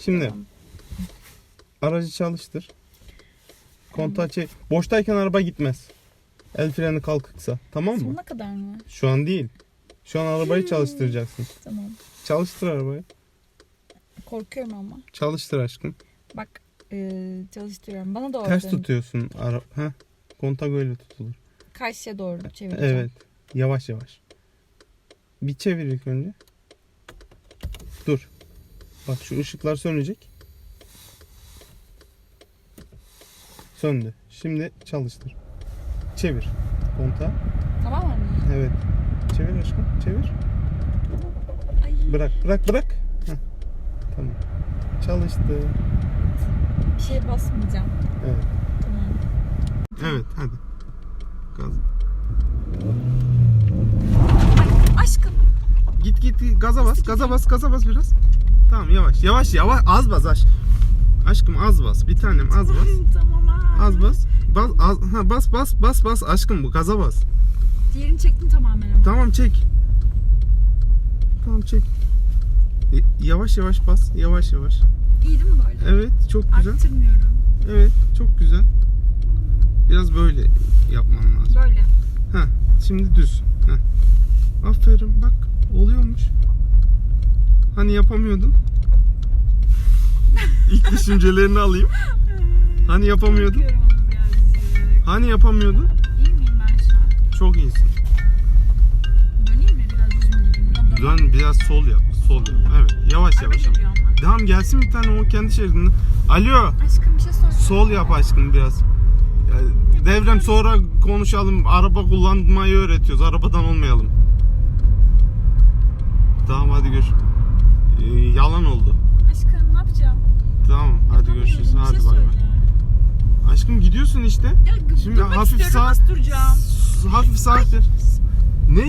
Şimdi aracı çalıştır. Kontağı çek. Boştayken araba gitmez. El freni kalkıksa. Tamam mı? Sonuna kadar mı? Şu an değil. Şu an arabayı çalıştıracaksın. Tamam. Çalıştır arabayı. Korkuyorum ama. Çalıştır aşkım. Bak e, çalıştırıyorum. Bana doğru Ters dön. tutuyorsun. Ara Heh. Kontak öyle tutulur. Karşıya doğru çevireceğim. Evet. Yavaş yavaş. Bir çevir ilk önce. Dur. Bak şu ışıklar sönecek. Söndü. Şimdi çalıştır. Çevir. Kontağı. Tamam mı? Evet. Çevir aşkım. Çevir. Ay, Bırak. Bırak. Bırak. Heh. Tamam. Çalıştı. bir şeye basmayacağım. Evet. Tamam. Evet. Hadi. Gaz. Ay, aşkım. Git git. gaza bas gaza bas gaza bas biraz. Tamam yavaş yavaş yavaş az bas aşk. Aşkım az bas bir tanem az bas. tamam. Az bas. Bas az, ha, bas bas bas bas aşkım bu gaza bas. Diğerini çektim tamamen ama. Tamam çek. Tamam çek. Y- Yavaş yavaş bas. Yavaş yavaş. İyi değil mi böyle? Evet çok güzel. Arttırmıyorum. Evet çok güzel. Biraz böyle yapman lazım. Böyle. Ha şimdi düz. Heh. Aferin bak oluyormuş. Hani yapamıyordun? İlk düşüncelerini alayım. Hani yapamıyordun? Hani yapamıyordun? İyi miyim ben şu an? Çok iyisin. Döneyim mi biraz düz mü gideyim? Buradan Dön biraz sol yap. Sol yap. Evet. Yavaş Araba yavaş. geliyor ama. Tamam gelsin bir tane o kendi şeridinde. Alo. Aşkım bir şey söyle. Sol yap aşkım biraz. Ya, Devrem sonra konuşalım. Araba kullanmayı öğretiyoruz. Arabadan olmayalım. Tamam hadi gör. Ee, yalan oldu. Aşkım ne yapacağım? Tamam hadi görüşürüz. bir Hadi şey bay bay. söyle. Aşkım gidiyorsun işte. Ya Şimdi durmak hafif istiyorum, sağ- nasıl duracağım? S- Hafif ver. Ne?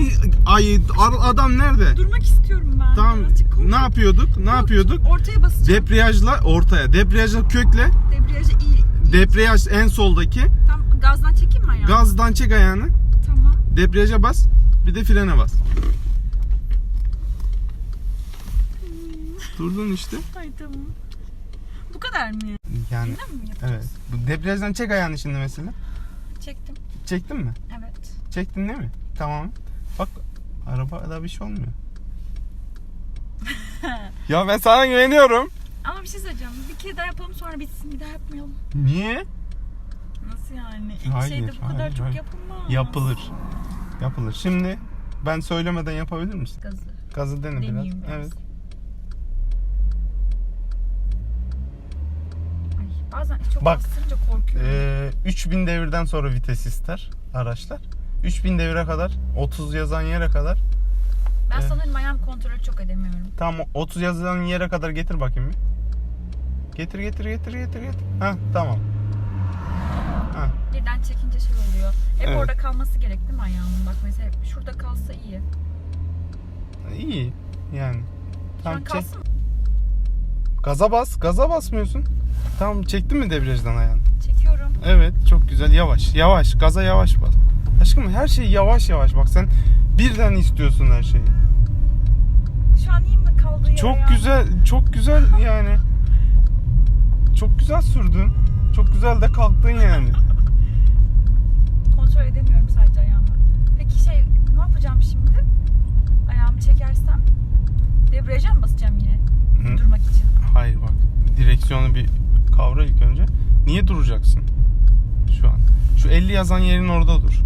Ay adam nerede? Durmak istiyorum ben. Tamam. Birazcık kork- Ne yapıyorduk? Ne yapıyorduk? Ortaya basacağım. Debriyajla ortaya. Debriyajla kökle. Debriyajı iyi. iyi. Debriyaj en soldaki. Tam gazdan çekeyim mi ayağımı? Gazdan çek ayağını. Tamam. Debriyaja bas. Bir de frene bas. Durdun işte. Ay tamam. Bu kadar mı? Yani Yeniden mi yapacağız? evet. Bu debriyajdan çek ayağını şimdi mesela. Çektim. Çektin mi? Evet. Çektin değil mi? Tamam. Bak arabada bir şey olmuyor. ya ben sana güveniyorum. Ama bir şey söyleyeceğim. Bir kere daha yapalım sonra bitsin. Bir daha yapmayalım. Niye? Nasıl yani? İlk Hayır, şeyde bu kadar hayır, çok hayır. yapılmaz. Yapılır. Yapılır. Şimdi ben söylemeden yapabilir misin? Gazı. Gazı dene biraz. Deneyeyim biraz. Evet. Ay, bazen çok Bak, bastırınca korkuyorum. Ee, 3000 devirden sonra vites ister araçlar. 3000 devire kadar 30 yazan yere kadar ben evet. sanırım ayağım kontrolü çok edemiyorum. Tamam 30 yazan yere kadar getir bakayım bir. Getir getir getir getir getir. Ha tamam. Ha Birden çekince şey oluyor. Hep Evet. orada kalması gerek değil mi ayağımın? Bak mesela şurada kalsa iyi. iyi yani. Şu Tamam an çek. kalsın mı? Gaza bas. Gaza basmıyorsun. Tamam çektin mi debriyajdan ayağını? Çekiyorum. Evet çok güzel yavaş. Yavaş gaza yavaş bas. Aşkım her şey yavaş yavaş bak sen birden istiyorsun her şeyi. Şu an iyi mi kaldığı yer Çok ayağım? güzel, çok güzel yani. Çok güzel sürdün. Çok güzel de kalktın yani. Kontrol edemiyorum sadece ayağımı. Peki şey ne yapacağım şimdi? Ayağımı çekersem debriyaja mı basacağım yine? Hı. Durmak için. Hayır bak, direksiyonu bir kavra ilk önce. Niye duracaksın şu an? Şu 50 yazan yerin orada dur.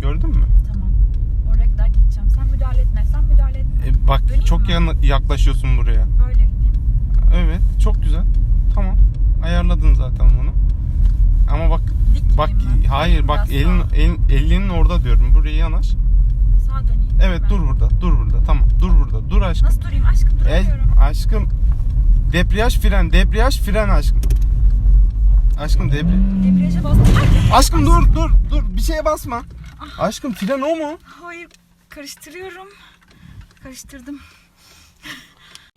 Gördün mü? Tamam. Oraya kadar gideceğim. Sen müdahale etmezsen müdahale etme. E, bak Döneyim çok mi? yana- yaklaşıyorsun buraya. Böyle gideyim. Evet, çok güzel. Tamam. Ayarladın zaten bunu. Ama bak Dik bak ben. hayır bak Biraz elin, elin elinin orada diyorum. Buraya yanaş. Sağa döneyim. Evet Ben. dur burada. Dur burada. Tamam. Dur burada. Dur aşkım. Nasıl durayım aşkım El, duramıyorum. Aşkım debriyaj fren debriyaj fren aşkım. Aşkım debri. Debriyaja bastım. Aşkım dur dur dur bir şeye basma. Aşkım fren o mu? hayır karıştırıyorum. Karıştırdım.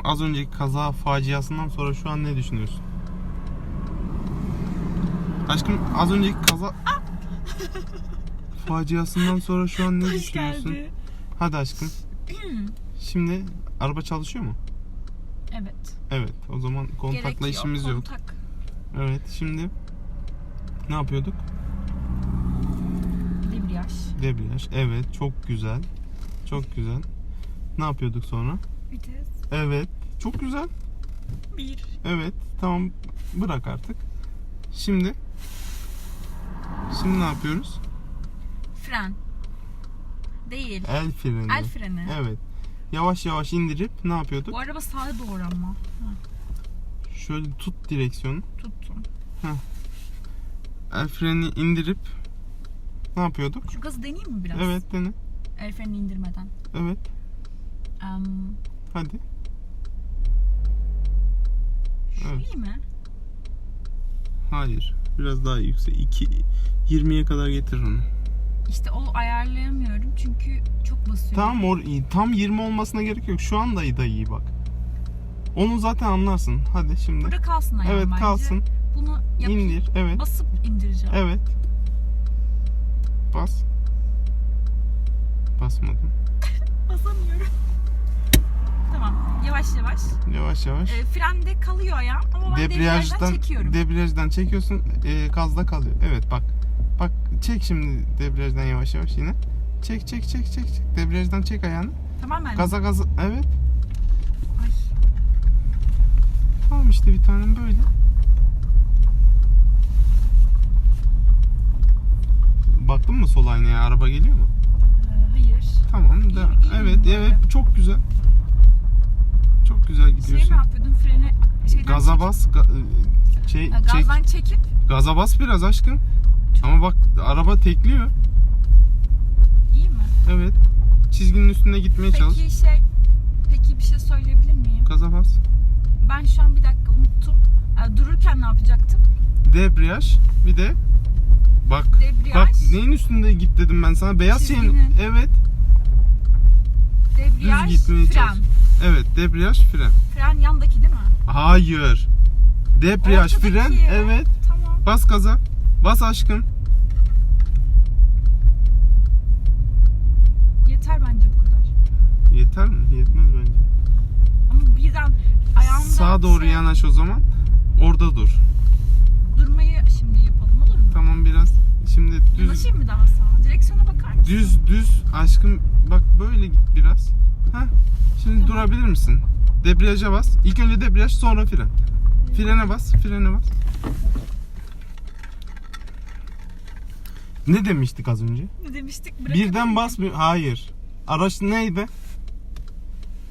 Az önceki kaza faciasından sonra şu an ne düşünüyorsun? Aşkım az önceki kaza faciasından sonra şu an ne Hoş düşünüyorsun? geldi. Hadi aşkım. Şimdi araba çalışıyor mu? Evet. Evet. O zaman kontakla Gerek işimiz yok. Kontak. Evet. Şimdi ne yapıyorduk? Debriyaj. Debriyaj. Evet. Çok güzel. Çok güzel. Ne yapıyorduk sonra? Vites. Evet. Çok güzel. Bir. Evet. Tamam. Bırak artık. Şimdi Şimdi ne yapıyoruz? Fren. Değil. El freni. El freni. Evet. Yavaş yavaş indirip ne yapıyorduk? Bu araba sağa doğru ama. Ha, Şöyle tut direksiyonu. tuttum. El freni indirip ne yapıyorduk? Şu gazı deneyeyim mi biraz? Evet dene. El frenini indirmeden. Evet. Em, Hadi. şu Evet. iyi mi? Hayır. Biraz daha yüksek. 2 20'ye kadar getir onu. İşte o ayarlayamıyorum çünkü çok basıyor. Tamam or iyi. Tam 20 olmasına gerek yok. Şu anda da iyi bak. Onu zaten anlarsın. Hadi şimdi. Burada kalsın ayağım evet bence. kalsın. Bunu yapayım. İndir. Evet. Basıp indireceğim. Evet. Bas. Basmadım. Basamıyorum. tamam. Yavaş yavaş. Yavaş yavaş. E, frende kalıyor ayağım ama ben debriyajdan debriyajdan çekiyorum. debriyajdan çekiyorsun. E, gazda kalıyor. Evet bak. Bak çek şimdi debriyajdan yavaş yavaş yine. Çek çek çek çek çek. Debriyajdan çek ayağını. Tamamen. Gaza gaza. Evet. Ay. Tamam işte bir tanem böyle. Baktın mı sol aynaya araba geliyor mu? e, hayır. Tamam da İyi- iyi evet evet çok güzel. Çok güzel Şey gidiyorsun. mi yapıyordun freni? Şeyden Gaza çekip- bas ga- şey Ha, çek. Gazdan çekip Gaza bas biraz aşkım. Ama bak araba tekliyor. iyi mi? Evet. Çizginin üstünde gitmeye çalış. Peki şey Peki bir şey söyleyebilir miyim? Gaza bas. Ben şu an bir dakika unuttum. E, dururken ne yapacaktım? Debriyaj bir de bak Debriyaj. bak neyin üstünde git dedim ben sana beyaz şeyin Çizginin. evet Debriyaj, düz gitmeye fren. çalış. evet debriyaj fren Fren yandaki değil mi? hayır debriyaj Ortadaki. fren evet Tamam. bas gaza bas aşkım. Yeter bence bu kadar. yeter mi? Yetmez bence. Ama birden ayağımda sağa doğru şey- yanaş o zaman. Orada dur. Durmayı şimdi yapalım olur mu? tamam biraz. Şimdi düz Yanaşayım mı daha sağa? Direksiyona bakar mısın? düz düz. Aşkım bak böyle git biraz. Heh. şimdi Tamam. durabilir misin? Debriyaja bas. İlk önce debriyaj sonra fren. Frene bas frene bas ne demiştik az önce Ne demiştik? Bırakabilir birden basmıyor hayır araç neydi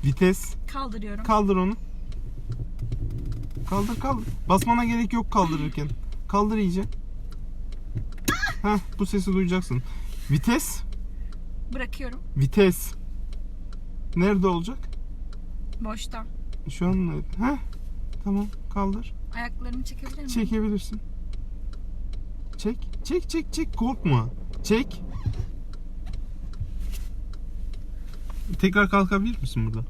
vites Kaldırıyorum. kaldır onu kaldır kaldır basmana gerek yok kaldırırken kaldır iyice Heh, bu sesi duyacaksın vites Bırakıyorum. Vites. Nerede olacak? Boşta. Şu an nerede? Heh. Tamam kaldır. Ayaklarımı çekebilir miyim? Çekebilirsin. Çek. Çek çek çek korkma. Çek. Tekrar kalkabilir misin burada?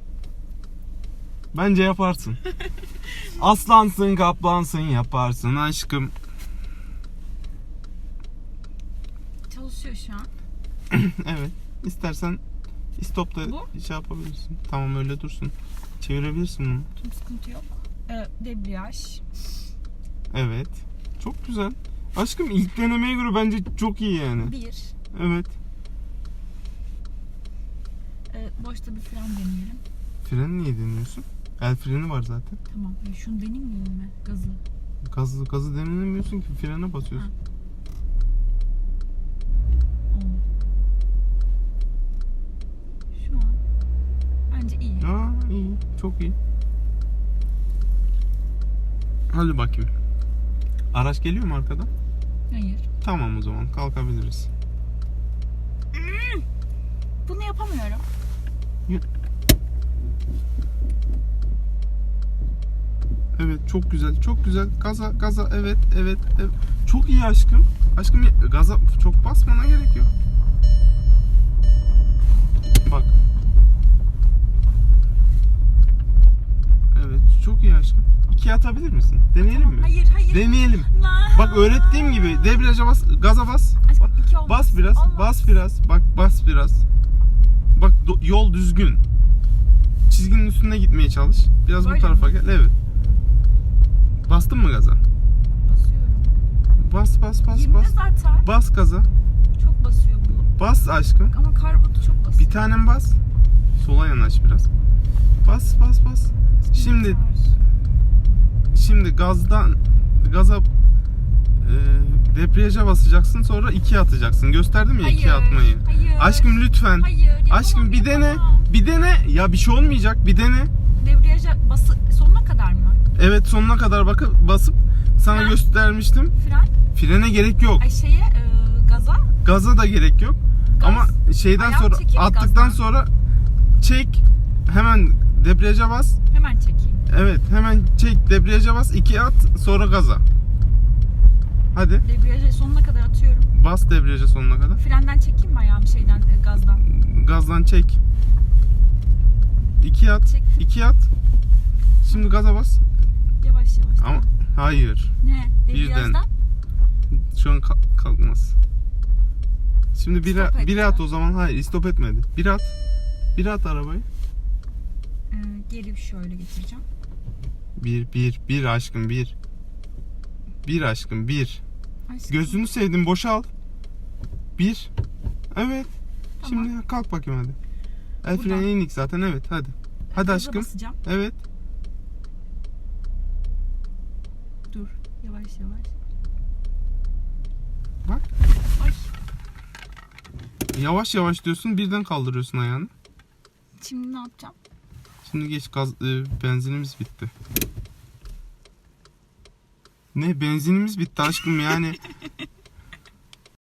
Bence yaparsın. Aslansın kaplansın yaparsın aşkım. Çalışıyor şu an. evet. İstersen stopta Bu? şey yapabilirsin. Tamam öyle dursun. Çevirebilirsin bunu. Tüm sıkıntı yok. Ee, debriyaj. Evet. Çok güzel. Aşkım ilk denemeye göre bence çok iyi yani. Bir. Evet. Ee, boşta bir fren deneyelim. Fren niye deniyorsun? El freni var zaten. Tamam. Ya şunu deneyeyim mi? Gazı. Gazı, gazı denemiyorsun ki frene basıyorsun. Oo. Şu an bence iyi. Aa iyi. Çok iyi. Hadi bakayım. Araç geliyor mu arkadan? Hayır. Tamam o zaman kalkabiliriz. Bunu yapamıyorum. Evet çok güzel. Çok güzel. Gaza gaza evet evet. evet. Çok iyi aşkım. Aşkım gaza çok basmana gerek yok. İkiye atabilir misin? Deneyelim Tamam, mi? Hayır hayır. Deneyelim. La- Bak öğrettiğim gibi debriyaja bas, gaza bas. Aşkım iki olmaz. Bas biraz, Olmaz. bas biraz. Bak bas biraz. Bak do- yol düzgün. çizginin üstünde gitmeye çalış. Biraz bu Böyle tarafa mi? gel. Evet. Bastın mı gaza? Basıyorum. Bas bas bas 20'de bas. zaten. Bas gaza. Çok basıyor bu. Bas aşkım. Ama karbotu çok basıyor. Bir tanem bas. Sola yanaş biraz. Bas bas bas. Şimdi şimdi gazdan gaza e, debriyaja basacaksın sonra ikiye atacaksın. Gösterdim ya ikiye atmayı. Hayır. Aşkım lütfen. Hayır. yapamam, Aşkım bir dene. yapamam. Bir dene. Ya bir şey olmayacak. Bir dene. Debriyaja bası sonuna kadar mı? Evet sonuna kadar bakıp basıp sana Fren. göstermiştim. Fren? Frene gerek yok. Ay şeye e, gaza. Gaza da gerek yok. Gaz. Ama şeyden Ayağım sonra attıktan gazdan? sonra çek. Hemen debriyaja bas. Hemen çekeyim. Evet hemen çek debriyaja bas. iki at sonra gaza. Hadi Debriyaja sonuna kadar atıyorum. bas debriyaja sonuna kadar. Frenden çekeyim mi ayağımı şeyden e, gazdan? Gazdan çek. İki at. Çektim. iki at. Şimdi gaza bas. Yavaş yavaş. Ama hayır. Ne? Debriyajdan? Şu an kalk- kalkmaz. Şimdi bir, Stop bir at o zaman. Hayır stop etmedi. Bir at. Bir at arabayı. E, geri şöyle getireceğim. Bir, bir, bir aşkım bir. Bir aşkım bir. Aşkım. Gözünü sevdim boşal. Bir. Evet. Tamam. Şimdi kalk bakayım hadi. El Buradan. freni inik zaten evet hadi. Hadi Gaza aşkım. basacağım. Evet. Dur. Yavaş yavaş. Bak. Ay. Yavaş yavaş diyorsun birden kaldırıyorsun ayağını. Şimdi ne yapacağım? Şimdi geç gaz e, benzinimiz bitti. Ne benzinimiz bitti aşkım yani.